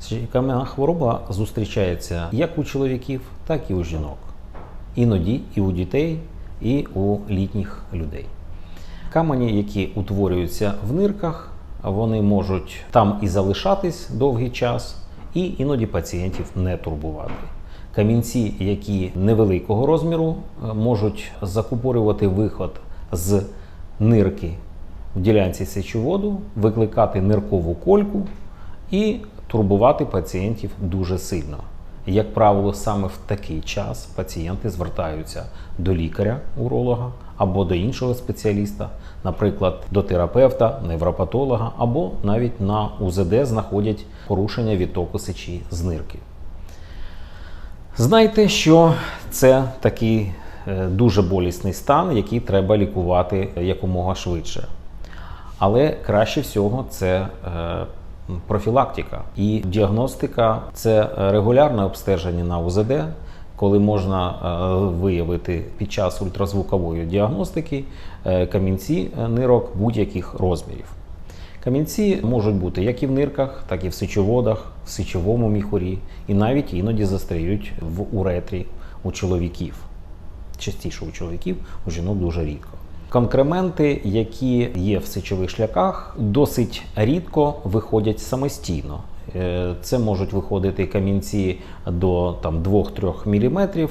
Сечокам'яна хвороба зустрічається як у чоловіків, так і у жінок. Іноді і у дітей, і у літніх людей. Камені, які утворюються в нирках, вони можуть там і залишатись довгий час, і іноді пацієнтів не турбувати. Камінці, які невеликого розміру, е, можуть закупорювати виход з нирки в ділянці сечоводу, викликати ниркову кольку і турбувати пацієнтів дуже сильно. Як правило, саме в такий час пацієнти звертаються до лікаря-уролога або до іншого спеціаліста, наприклад, до терапевта, невропатолога, або навіть на УЗД знаходять порушення відтоку сечі з нирки. Знайте, що це такий е, дуже болісний стан, який треба лікувати якомога швидше. Але краще всього це е, профілактика і діагностика це регулярне обстеження на УЗД, коли можна е, виявити під час ультразвукової діагностики е, камінці е, нирок будь-яких розмірів. Камінці можуть бути як і в нирках, так і в сечоводах, в сечовому міхурі, і навіть іноді застряють в уретрі у чоловіків. Частіше у чоловіків, у жінок дуже рідко. Конкременти, які є в сечових шляхах, досить рідко виходять самостійно. Е, Це можуть виходити камінці до там, 2-3 мм,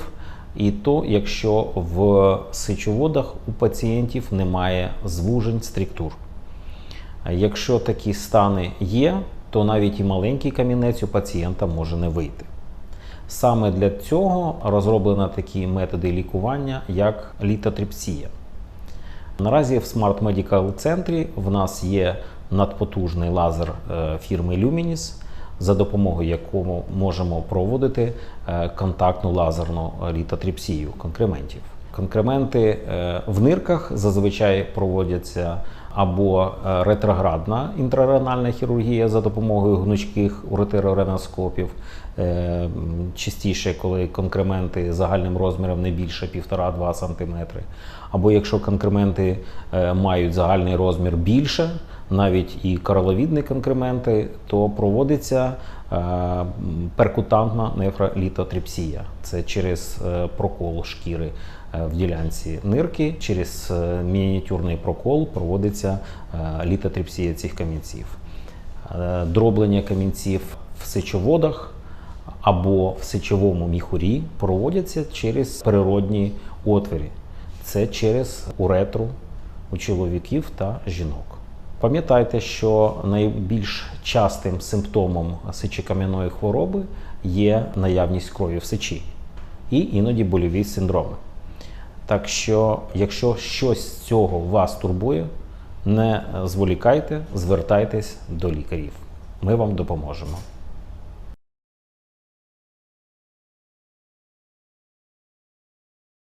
і то, якщо в сечоводах у пацієнтів немає звужень структур. Якщо такі стани є, то навіть і маленький камінець у пацієнта може не вийти. Саме для цього розроблено такі методи лікування, як літотрипсія. Наразі в Smart Medical центрі в нас є надпотужний лазер е, фірми Luminis, за допомогою якого можемо проводити е, контактну лазерну літотріпсію конкрементів. Конкременти е, в нирках зазвичай проводяться або е, ретроградна інтраренальна хірургія за допомогою гнучких уретерореноскопів, е, частіше, коли конкременти загальним розміром не більше 1,5-2 см. Або якщо конкременти мають загальний розмір більше, навіть і кораловідні конкременти, то проводиться перкутантна нефролітотрипсія. Це через прокол шкіри в ділянці нирки, через е, мініатюрний прокол проводиться е, літотрипсія цих камінців. Е, Дроблення камінців в сечоводах або в сечовому міхурі проводяться через природні отвори. Це через уретру у чоловіків та жінок. Пам'ятайте, що найбільш частим симптомом сечокам'яної хвороби є наявність крові в сечі і іноді больові синдроми. Так що, якщо щось з цього вас турбує, не зволікайте, звертайтесь до лікарів. Ми вам допоможемо.